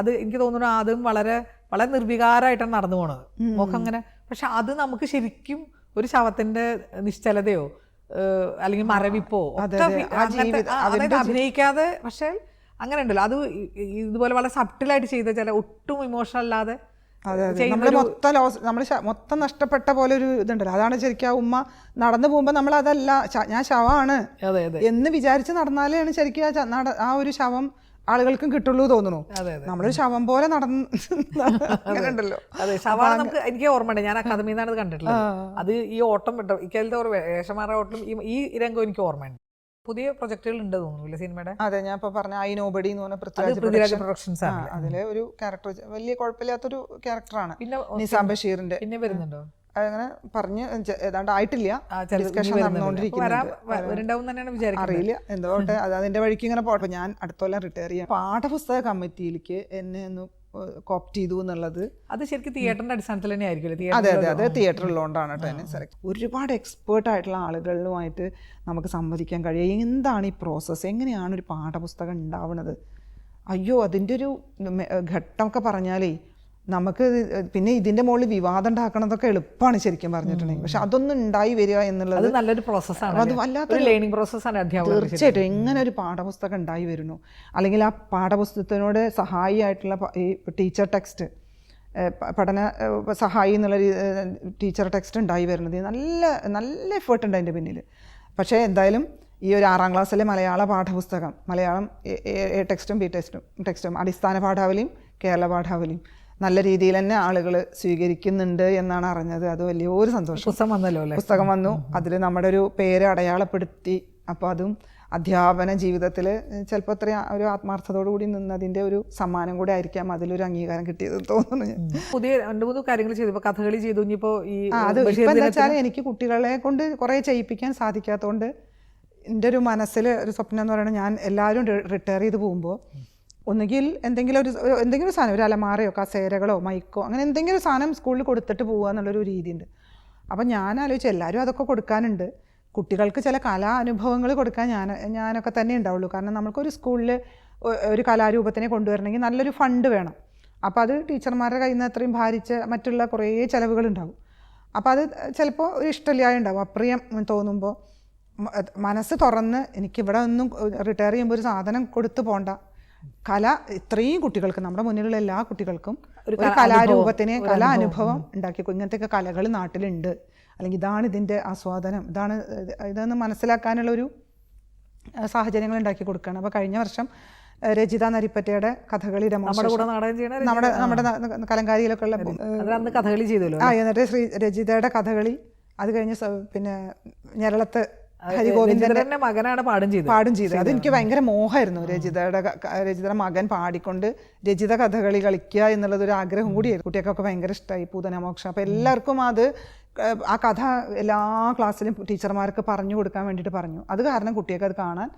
അത് എനിക്ക് തോന്നുന്നു അതും വളരെ വളരെ നിർവികാരമായിട്ടാണ് നടന്നു പോണത്. മുഖം അങ്ങനെ പക്ഷെ അത് നമുക്ക് ശരിക്കും ഒരു ശവത്തിന്റെ നിശ്ചലതയോ അല്ലെങ്കിൽ മറവിപ്പോ അഭിനയിക്കാതെ പക്ഷെ അങ്ങനെ ഉണ്ടല്ലോ അത് ഇതുപോലെ വളരെ സബ്റ്റിലായിട്ട് ചെയ്ത ചില ഒട്ടും ഇമോഷണൽ അല്ലാതെ നമ്മൾ മൊത്തം ലോസ് നമ്മൾ മൊത്തം നഷ്ടപ്പെട്ട പോലെ ഒരു ഇതുണ്ടല്ലോ. അതാണ് ശരിക്കും ആ ഉമ്മ നടന്നു പോകുമ്പോൾ നമ്മൾ അതല്ല ഞാൻ ശവമാണ് എന്ന് വിചാരിച്ച് നടന്നാലാണ് ശരിക്കും ആ ഒരു ശവം ആളുകൾക്കും കിട്ടുള്ളൂ തോന്നുന്നു. നമ്മളൊരു ശവം പോലെ നടന്നുണ്ടല്ലോ അതെ ശവാണ് നമുക്ക് എനിക്ക് ഓർമ്മയുണ്ട്. ഞാൻ അക്കാദമിയിൽ നിന്നാണ് കണ്ടിട്ടുള്ളത്. അത് ഈ ഓട്ടം വിട്ടോ ഇക്കാലത്തെ ഒരു വേഷമാറ ഓട്ടം ഈ- ഈ രംഗം എനിക്ക് ഓർമ്മയുണ്ട്. പുതിയ പ്രൊജക്ടുകൾ ഉണ്ട് തോന്നുന്നു ഇല്ലേ സിനിമയുടെ? അതെ ഞാൻ ഇപ്പൊ പറഞ്ഞ ഐ നോബഡി എന്ന് പറഞ്ഞ പൃഥ്വിരാജ് പ്രൊഡക്ഷൻസ് ആണ് അതിലെ ഒരു ക്യാരക്ടർ വലിയ കുഴപ്പമില്ലാത്തൊരു ക്യാരക്ടറാണ് പിന്നെ നിസാം ബഷീറിന്റെ. പിന്നെ വരുന്നുണ്ടോ? അങ്ങനെ പറഞ്ഞ് ഏതാണ്ട് ആയിട്ടില്ല. ഡിസ്കഷൻ നടന്നുകൊണ്ടിരിക്കുന്നത് അറിയില്ല എന്തോ പോട്ടെ അത്. അതിന്റെ വഴിക്ക് ഇങ്ങനെ പോട്ടെ. ഞാൻ അടുത്തോളം റിട്ടയർ ചെയ്യാം. പാഠപുസ്തക കമ്മിറ്റിയിലേക്ക് എന്നെ ഒന്ന് കോപ്റ്റ് ചെയ്തു എന്നുള്ളത് അത് ശരിക്കും തിയേറ്ററിന്റെ അടിസ്ഥാനത്തിൽ തന്നെ ആയിരിക്കും അതെ അതെ അതെ. തിയേറ്റർ ഉള്ളതുകൊണ്ടാണ് കേട്ടോ എന്നെ സെലക്ട് ഒരുപാട് എക്സ്പേർട്ട് ആയിട്ടുള്ള ആളുകളിലുമായിട്ട് നമുക്ക് സംവദിക്കാൻ കഴിയും. എന്താണ് ഈ പ്രോസസ്സ് എങ്ങനെയാണ് ഒരു പാഠപുസ്തകം ഉണ്ടാവുന്നത്? അയ്യോ അതിന്റെ ഒരു ഘട്ടമൊക്കെ പറഞ്ഞാലേ നമുക്ക് പിന്നെ ഇതിന്റെ മുകളിൽ വിവാദം ഉണ്ടാക്കണതൊക്കെ എളുപ്പമാണ് ശരിക്കും പറഞ്ഞിട്ടുണ്ടെങ്കിൽ. പക്ഷെ അതൊന്നും ഉണ്ടായി വരിക എന്നുള്ളത് നല്ലൊരു പ്രോസസ്സാണ് അത് വല്ലാത്ത ലേണിംഗ് പ്രോസസ്സാണ് അധ്യാപകർ തീർച്ചയായിട്ടും. എങ്ങനെ ഒരു പാഠപുസ്തകം ഉണ്ടായി വരുന്നു. അല്ലെങ്കിൽ ആ പാഠപുസ്തകത്തിനോട് സഹായിയായിട്ടുള്ള ഈ ടീച്ചർ ടെക്സ്റ്റ് പഠന സഹായി എന്നുള്ള ടീച്ചർ ടെക്സ്റ്റ് ഉണ്ടായി വരുന്നത്. നല്ല നല്ല എഫേർട്ട് ഉണ്ട് അതിന്റെ പിന്നിൽ പക്ഷേ എന്തായാലും ഈ ഒരു ആറാം ക്ലാസ്സിലെ മലയാള പാഠപുസ്തകം മലയാളം എ ടെക്സ്റ്റും ബി ടെക്സ്റ്റും ടെക്സ്റ്റും അടിസ്ഥാന പാഠാവലിയും കേരള പാഠാവലിയും നല്ല രീതിയിൽ തന്നെ ആളുകൾ സ്വീകരിക്കുന്നുണ്ട് എന്നാണ് അറിഞ്ഞത്. അത് വലിയൊരു സന്തോഷം. പുസ്തകം വന്നല്ലോ അല്ലേ? പുസ്തകം വന്നു. അതിൽ നമ്മുടെ ഒരു പേര് അടയാളപ്പെടുത്തി. അപ്പോൾ അതും അധ്യാപന ജീവിതത്തിൽ ചിലപ്പോൾ അത്രയും ഒരു ആത്മാർത്ഥതയോടു കൂടി നിന്നതിന്റെ ഒരു സമ്മാനം കൂടി ആയിരിക്കാം അതിലൊരു അംഗീകാരം കിട്ടിയത് തോന്നുന്നു ഞാൻ. പുതിയ രണ്ട് മൂന്ന് കാര്യങ്ങൾ ചെയ്തു. കഥകളി ചെയ്തു. ഇനിയിപ്പോൾ ഈ അത് ഇപ്പം എന്താ വെച്ചാൽ എനിക്ക് കുട്ടികളെ കൊണ്ട് കുറേ ചെയ്യിപ്പിക്കാൻ സാധിക്കാത്തതുകൊണ്ട് എന്റെ ഒരു മനസ്സിൽ ഒരു സ്വപ്നം എന്ന് പറയുന്നത് ഞാൻ എല്ലാവരും റിട്ടയർ ചെയ്ത് പോകുമ്പോൾ ഒന്നുകിൽ എന്തെങ്കിലും ഒരു എന്തെങ്കിലും ഒരു സാധനം ഒരു അലമാറയോ കസേരകളോ മൈക്കോ അങ്ങനെ എന്തെങ്കിലും ഒരു സാധനം സ്കൂളിൽ കൊടുത്തിട്ട് പോകുക എന്നുള്ളൊരു രീതിയുണ്ട്. അപ്പം ഞാൻ ആലോചിച്ചു എല്ലാവരും അതൊക്കെ കൊടുക്കാനുണ്ട്. കുട്ടികൾക്ക് ചില കലാ അനുഭവങ്ങൾ കൊടുക്കാൻ ഞാൻ ഞാനൊക്കെ തന്നെ ഉണ്ടാവുള്ളൂ. കാരണം നമുക്കൊരു സ്കൂളിൽ ഒരു കലാരൂപത്തിനെ കൊണ്ടുവരണമെങ്കിൽ നല്ലൊരു ഫണ്ട് വേണം. അപ്പോൾ അത് ടീച്ചർമാരുടെ കയ്യിൽ നിന്ന് അത്രയും ഭാരിച്ച മറ്റുള്ള കുറേ ചിലവുകൾ ഉണ്ടാവും. അപ്പോൾ അത് ചിലപ്പോൾ ഒരു ഇഷ്ടമില്ലായ ഉണ്ടാവും. അപ്രിയം തോന്നുമ്പോൾ മനസ്സ് തുറന്ന് എനിക്കിവിടെ ഒന്നും റിട്ടയർ ചെയ്യുമ്പോൾ ഒരു സാധനം കൊടുത്തു പോണ്ട. കല ഇത്രയും കുട്ടികൾക്ക് നമ്മുടെ മുന്നിലുള്ള എല്ലാ കുട്ടികൾക്കും ഒരു കലാരൂപത്തിന് കലാ അനുഭവം. ഉണ്ടാക്കി ഇങ്ങനത്തെ കലകൾ നാട്ടിലുണ്ട്. അല്ലെങ്കിൽ ഇതാണ് ഇതിന്റെ ആസ്വാദനം. ഇതാണ് ഇത് ഇതെന്ന് മനസ്സിലാക്കാനുള്ള ഒരു സാഹചര്യങ്ങൾ ഉണ്ടാക്കി കൊടുക്കുകയാണ്. അപ്പോൾ കഴിഞ്ഞ വർഷം രചിത നരിപ്പറ്റയുടെ കഥകളി നമ്മുടെ നമ്മുടെ കലങ്കാരിയിലൊക്കെ ഉള്ള കഥകളി ചെയ്തല്ലോ ആ എന്നിട്ട് ശ്രീ രചിതയുടെ കഥകളി അത് കഴിഞ്ഞ് പിന്നെ ഞരളത്ത് ഹരിഗോവിന്ദന്റെ മകനാണ് പാടും ചെയ്തത്. പാടും ചെയ്തത്. അതെനിക്ക് ഭയങ്കര മോഹമായിരുന്നു. രചിതയുടെ ക- മകൻ പാടിക്കൊണ്ട് രചിത കഥകളി കളിക്കുക എന്നുള്ളത് ഒരു ആഗ്രഹം കൂടിയായിരുന്നു. കുട്ടികൾക്കൊക്കെ ഭയങ്കര ഇഷ്ടമായി പൂതനമോക്ഷ അപ്പോൾ എല്ലാവർക്കും അത് ആ കഥ എല്ലാ ക്ലാസ്സിലും ടീച്ചർമാർക്ക് പറഞ്ഞു കൊടുക്കാൻ വേണ്ടിയിട്ട് പറഞ്ഞു. അത് കാരണം കുട്ടികൾക്ക് അത് കാണാൻ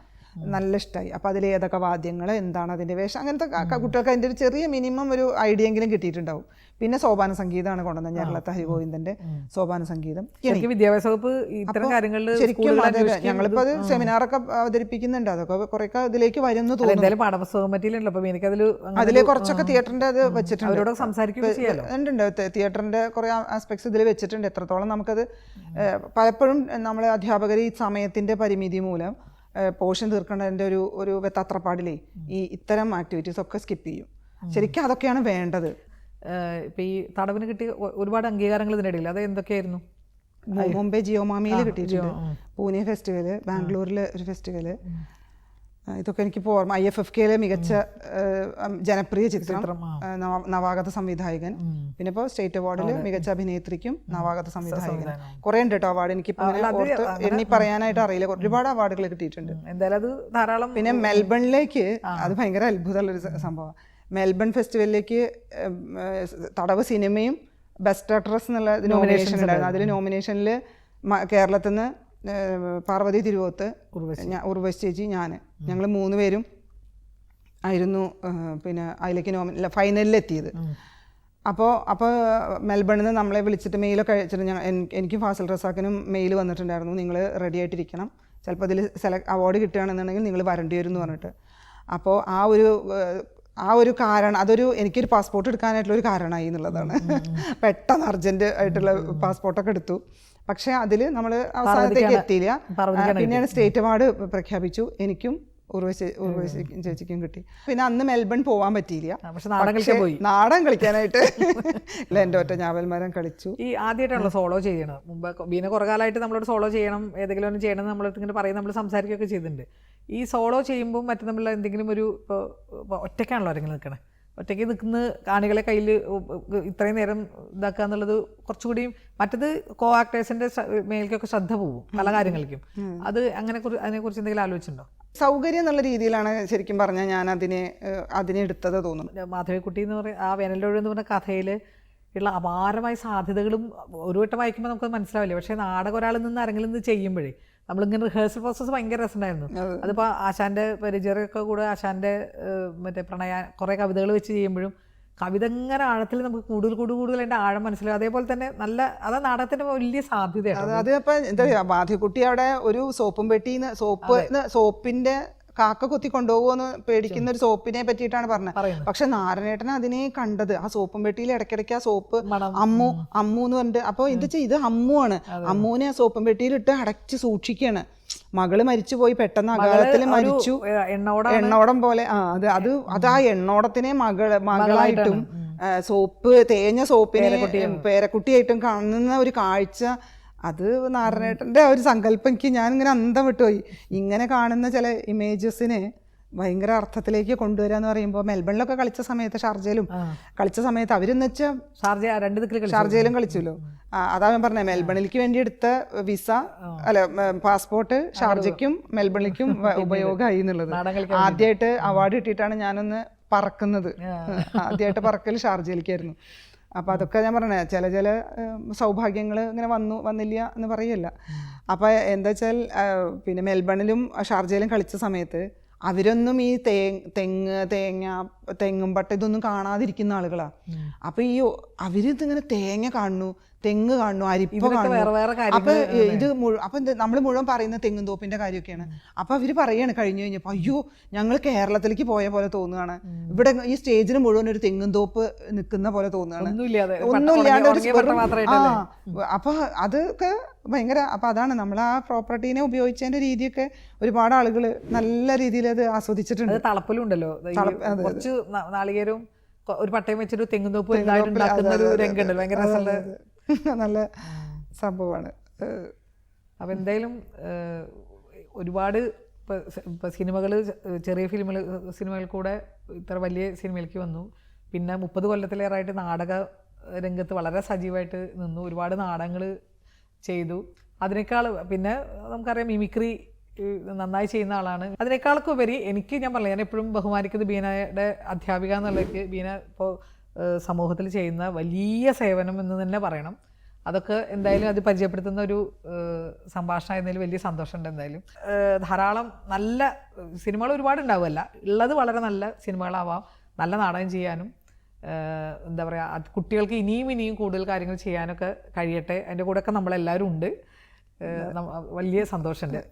നല്ല ഇഷ്ടമായി അപ്പോൾ അതിൽ ഏതൊക്കെ വാദ്യങ്ങൾ എന്താണ് അതിന്റെ വേഷം അങ്ങനത്തെ കുട്ടികൾക്ക് അതിന്റെ ഒരു ചെറിയ മിനിമം ഒരു ഐഡിയ എങ്കിലും കിട്ടിയിട്ടുണ്ടാവും. പിന്നെ സോപാന സംഗീതമാണ് കൊണ്ടുവന്നത് ഞങ്ങളത്തെ ഹരിഗോവിന്ദന്റെ സോപാന സംഗീതം. എനിക്ക് വിദ്യാഭ്യാസ വകുപ്പ് ഇത്തരം കാര്യങ്ങളിൽ ശരിക്കും അതെ ഞങ്ങളിപ്പോൾ അത് സെമിനാറൊക്കെ അവതരിപ്പിക്കുന്നുണ്ട്. അതൊക്കെ കുറേയൊക്കെ ഇതിലേക്ക് വരുന്നു തോന്നുന്നു. പാഠപുസ്തകം പറ്റിയില്ലല്ലോ അപ്പൊ എനിക്ക് അതിൽ കുറച്ചൊക്കെ തിയേറ്ററിന്റെ അത് വെച്ചിട്ടുണ്ട്. അവരോട് ഉണ്ട് തിയേറ്ററിന്റെ കുറേ ആസ്പെക്ട്സ് ഇതിൽ വെച്ചിട്ടുണ്ട്. എത്രത്തോളം നമുക്കത് പലപ്പോഴും നമ്മൾ അധ്യാപകർ ഈ സമയത്തിന്റെ പരിമിതി മൂലം പോർഷൻ തീർക്കേണ്ടതിന്റെ ഒരു ഒരു തത്രപ്പാടിലേ ഈ ഇത്തരം ആക്ടിവിറ്റീസ് ഒക്കെ സ്കിപ്പ് ചെയ്യും. ശരിക്കും അതൊക്കെയാണ് വേണ്ടത്. ഇപ്പം ഈ തടവിന് കിട്ടിയ ഒരുപാട് അംഗീകാരങ്ങൾ ഇതിനിടയിൽ അത് എന്തൊക്കെയായിരുന്നു? മുംബൈ ജിയോമാമിയിൽ കിട്ടിയിട്ടുണ്ട്. പൂനെ ഫെസ്റ്റിവൽ ബാംഗ്ലൂരിൽ ഒരു ഫെസ്റ്റിവൽ ഇതൊക്കെ എനിക്ക് ഇപ്പോൾ ഓർമ്മ. ഐ എഫ് എഫ് കെയിലെ മികച്ച ജനപ്രിയ ചിത്രം. നവാഗത സംവിധായകൻ. പിന്നെ ഇപ്പോൾ സ്റ്റേറ്റ് അവാർഡിൽ മികച്ച അഭിനേത്രിക്കും നവാഗത സംവിധായകൻ. കുറേ ഉണ്ട് കേട്ടോ അവാർഡ്. എനിക്ക് എണ്ണി പറയാനായിട്ട് അറിയില്ല. ഒരുപാട് അവാർഡുകൾ കിട്ടിയിട്ടുണ്ട്. എന്തായാലും അത് ധാരാളം പിന്നെ മെൽബണിലേക്ക് അത് ഭയങ്കര അത്ഭുതമുള്ളൊരു സംഭവമാണ് സംഭവം. മെൽബൺ ഫെസ്റ്റിവലിലേക്ക് തടവ് സിനിമയും ബെസ്റ്റ് ആക്ട്രസ് എന്നുള്ള നോമിനേഷൻ ഉണ്ടായിരുന്നു. അതിൽ നോമിനേഷനിൽ കേരളത്തിൽ നിന്ന് പാർവതി തിരുവോത്ത് ഉർവശി. ചേച്ചി ഞാൻ ഞങ്ങൾ മൂന്ന് പേരും ആയിരുന്നു പിന്നെ അതിലേക്ക് ഫൈനലിൽ എത്തിയത് അപ്പോൾ അപ്പോൾ മെൽബണിൽ നിന്ന് നമ്മളെ വിളിച്ചിട്ട് മെയിലൊക്കെ അയച്ചിട്ട് ഞാൻ എനിക്ക് എനിക്കും ഫാസിൽ റസാക്കിനും മെയിൽ വന്നിട്ടുണ്ടായിരുന്നു. നിങ്ങൾ റെഡി ആയിട്ടിരിക്കണം. ചിലപ്പോൾ അതിൽ സെലക്ട് അവാർഡ് കിട്ടുകയാണെന്നുണ്ടെങ്കിൽ നിങ്ങൾ വരേണ്ടി വരും എന്ന് പറഞ്ഞിട്ട്. അപ്പോൾ ആ ഒരു ആ ഒരു കാരണം അതൊരു എനിക്കൊരു പാസ്പോർട്ട് എടുക്കാനായിട്ടുള്ള ഒരു കാരണമായി എന്നുള്ളതാണ്. പെട്ടെന്ന് അർജന്റ് ആയിട്ടുള്ള പാസ്പോർട്ടൊക്കെ എടുത്തു. പക്ഷേ അതിൽ നമ്മൾ അവസാനത്തേക്ക് എത്തിയില്ല. പിന്നെയാണ് സ്റ്റേറ്റ് അവാർഡ് പ്രഖ്യാപിച്ചു. എനിക്കും ഉർവശി ഉർവശി ചേച്ചിക്കും കിട്ടി. പിന്നെ അന്ന് മെൽബൺ പോവാൻ പറ്റിയില്ല. പക്ഷെ നാടൻ കളിക്കാനായിട്ട് അല്ല എന്റെ ഒറ്റ ഞാവൽമരം കളിച്ചു. ഈ ആദ്യമായിട്ടാണല്ലോ സോളോ ചെയ്യണം മുമ്പ് ബീന കുറേ കാലമായിട്ട് നമ്മളോട് സോളോ ചെയ്യണം ഏതെങ്കിലും ഒന്ന് ചെയ്യണം നമ്മൾ ഇങ്ങനെ പറയും നമ്മൾ സംസാരിക്കുകയൊക്കെ ചെയ്തിട്ടുണ്ട്. ഈ സോളോ ചെയ്യുമ്പോൾ മറ്റു നമ്മൾ എന്തെങ്കിലും ഒരു ഇപ്പോൾ ഒറ്റയ്ക്കാണല്ലോ ആരെങ്കിലും നിൽക്കണേ? ഒറ്റയ്ക്ക് നിൽക്കുന്ന കാണികളെ കയ്യിൽ ഇത്രയും നേരം ഇതാക്കുക എന്നുള്ളത് കുറച്ചുകൂടിയും മറ്റത് കോ ആക്ടേഴ്സിന്റെ മേലേക്കൊക്കെ ശ്രദ്ധ പോകും പല കാര്യങ്ങൾക്കും. അത് അങ്ങനെ അതിനെ അതിനെക്കുറിച്ച് എന്തെങ്കിലും ആലോചിച്ചിട്ടുണ്ടോ? സൗകര്യം എന്നുള്ള രീതിയിലാണ് ശരിക്കും പറഞ്ഞാൽ ഞാൻ അതിനെ അതിനെ എടുത്തത് തോന്നുന്നു മാധവിക്കുട്ടി എന്ന് പറയുന്ന ആ വേനലൊഴി എന്ന് പറഞ്ഞ കഥയിൽ ഉള്ള അപാരമായ സാധ്യതകളും ഒരു വട്ടം വായിക്കുമ്പോൾ നമുക്ക് മനസ്സിലാവില്ല? പക്ഷേ നാടകം ഒരാളിൽ നിന്ന് ആരെങ്കിലും നിന്ന് ചെയ്യുമ്പോഴേ നമ്മളിങ്ങനെ റിഹേഴ്സൽ പ്രോസസ്സ് ഭയങ്കര രസമുണ്ടായിരുന്നു. അതിപ്പോൾ ആശാന്റെ പരിചയമൊക്കെ കൂടെ ആശാന്റെ മറ്റേ പ്രണയ കുറേ കവിതകൾ വെച്ച് ചെയ്യുമ്പോഴും കവിത ഇങ്ങനെ ആഴത്തിൽ നമുക്ക് കൂടുതൽ കൂടുതൽ കൂടുതൽ അതിന്റെ ആഴം മനസ്സിലാവും. അതേപോലെ തന്നെ നല്ല അതാ നാടകത്തിന്റെ വലിയ സാധ്യതയാണ്. അത് എന്താ പറയുക ബാധ്യക്കുട്ടി അവിടെ ഒരു സോപ്പും പെട്ടിന്ന് സോപ്പ് സോപ്പിന്റെ കാക്ക കൊത്തി കൊണ്ടുപോകുമെന്ന് പേടിക്കുന്ന ഒരു സോപ്പിനെ പറ്റിയിട്ടാണ് പറഞ്ഞത്. പക്ഷെ നാരായണേട്ടൻ അതിനെ കണ്ടത്. ആ സോപ്പും പെട്ടിയിൽ ഇടയ്ക്കിടയ്ക്ക് ആ സോപ്പ് അമ്മു അമ്മു എന്ന് പറഞ്ഞിട്ട് അപ്പോൾ എന്താ വെച്ചാൽ ഇത് ആണ് അമ്മുവിനെ ആ സോപ്പും പെട്ടിയിൽ ഇട്ട് അടച്ച് സൂക്ഷിക്കുകയാണ് മകൾ മരിച്ചുപോയി പെട്ടെന്ന് അകാലത്തിൽ മരിച്ചു. എണ്ണോടം പോലെ. ആ അത് അത് അത് ആ എണ്ണോടത്തിനെ മകൾ മകളായിട്ടും സോപ്പ് തേഞ്ഞ സോപ്പിനെ പേരക്കുട്ടിയായിട്ടും കാണുന്ന ഒരു കാഴ്ച അത് നാരായണേട്ടന്റെ ഒരു സങ്കല്പം എനിക്ക് ഞാൻ ഇങ്ങനെ അന്തം വിട്ടുപോയി. ഇങ്ങനെ കാണുന്ന ചില ഇമേജസിന് ഭയങ്കര അർത്ഥത്തിലേക്ക് കൊണ്ടുവരിക എന്ന് പറയുമ്പോൾ മെൽബണിലൊക്കെ കളിച്ച സമയത്ത് ഷാർജയിലും കളിച്ച സമയത്ത് അവരെന്ന് വെച്ചാൽ ഷാർജ രണ്ട് ദിക്കിൽ ഷാർജയിലും കളിച്ചല്ലോ അതാ ഞാൻ പറഞ്ഞത് മെൽബണിലേക്ക് വേണ്ടി എടുത്ത വിസ അല്ല പാസ്പോർട്ട് ഷാർജയ്ക്കും മെൽബണിലേക്കും ഉപയോഗമായി എന്നുള്ളത്. ആദ്യമായിട്ട് അവാർഡ് കിട്ടിയിട്ടാണ് ഞാനൊന്ന് പറക്കുന്നത്. ആദ്യമായിട്ട് പറക്കൽ ഷാർജയിലേക്കായിരുന്നു. അപ്പൊ അതൊക്കെ ഞാൻ പറഞ്ഞ ചില ചില സൗഭാഗ്യങ്ങൾ ഇങ്ങനെ വന്നു വന്നില്ല എന്ന് പറയല്ല. അപ്പോൾ എന്താ വെച്ചാൽ പിന്നെ മെൽബണിലും ഷാർജയിലും കളിച്ച സമയത്ത് അവരൊന്നും ഈ തേ തെങ്ങ് തേങ്ങ തെങ്ങും പട്ട ഇതൊന്നും കാണാതിരിക്കുന്ന ആളുകളാണ് അപ്പോൾ ഈ അവരിതിങ്ങനെ തേങ്ങ കാണുന്നു തെങ്ങ് കാണുന്നു അരിപ്പ കാണുന്നു. അപ്പൊ ഇത് അപ്പൊ നമ്മൾ മുഴുവൻ പറയുന്ന തെങ്ങും തോപ്പിന്റെ കാര്യമൊക്കെയാണ്. അപ്പൊ അവർ പറയാണ് കഴിഞ്ഞു കഴിഞ്ഞപ്പോ അയ്യോ ഞങ്ങൾ കേരളത്തിലേക്ക് പോയ പോലെ തോന്നുകയാണ്. ഇവിടെ ഈ സ്റ്റേജിന് മുഴുവൻ ഒരു തെങ്ങും തോപ്പ് നിൽക്കുന്ന പോലെ തോന്നുകയാണ്. ഒന്നുമില്ലാണ്ട് ഒരു? ആ, അപ്പൊ അതൊക്കെ ഭയങ്കര അപ്പൊ അതാണ് നമ്മൾ ആ പ്രോപ്പർട്ടീനെ ഉപയോഗിച്ചതിന്റെ രീതിയൊക്കെ ഒരുപാട് ആളുകൾ നല്ല രീതിയിൽ അത് ആസ്വദിച്ചിട്ടുണ്ട്. തളപ്പിലുണ്ടല്ലോ. കുറച്ച് നാളികേരവും ഒരു പട്ടയം വെച്ചിട്ട് തെങ്ങുന്തോപ്പ് ഒരു രംഗമുണ്ടല്ലോ. ഭയങ്കര രസമുള്ള നല്ല സംഭവമാണ്. അപ്പം എന്തായാലും ഒരുപാട് ഇപ്പം ഇപ്പം സിനിമകൾ ചെറിയ ഫിലിമുകൾ സിനിമകൾ കൂടെ ഇത്ര വലിയ സിനിമയിലേക്ക് വന്നു. പിന്നെ മുപ്പത് കൊല്ലത്തിലേറായിട്ട് നാടക രംഗത്ത് വളരെ സജീവമായിട്ട് നിന്നു. ഒരുപാട് നാടകങ്ങൾ ചെയ്തു. അതിനേക്കാൾ പിന്നെ നമുക്കറിയാം മിമിക്രി നന്നായി ചെയ്യുന്ന ആളാണ്. അതിനേക്കാളൊക്കെ ഉപരി എനിക്ക് ഞാൻ പറയാം ഞാൻ എപ്പോഴും ബഹുമാനിക്കുന്നത് ബീനയുടെ അധ്യാപിക എന്നുള്ളത് ബീന ഇപ്പോൾ സമൂഹത്തിൽ ചെയ്യുന്ന വലിയ സേവനം എന്ന് തന്നെ പറയണം. അതൊക്കെ എന്തായാലും അത് പരിചയപ്പെടുത്തുന്ന ഒരു സംഭാഷണം ആയതിൽ വലിയ സന്തോഷമുണ്ട് എന്തായാലും. ധാരാളം നല്ല സിനിമകൾ ഒരുപാട് ഉണ്ടാവുമല്ല. ഉള്ളത് വളരെ നല്ല സിനിമകളാവാം. നല്ല നാടകം ചെയ്യാനും എന്താ പറയുക കുട്ടികൾക്ക് ഇനിയും ഇനിയും കൂടുതൽ കാര്യങ്ങൾ ചെയ്യാനൊക്കെ കഴിയട്ടെ. അതിന്റെ കൂടെയൊക്കെ നമ്മളെല്ലാവരും ഉണ്ട്. വലിയ സന്തോഷമുണ്ട്.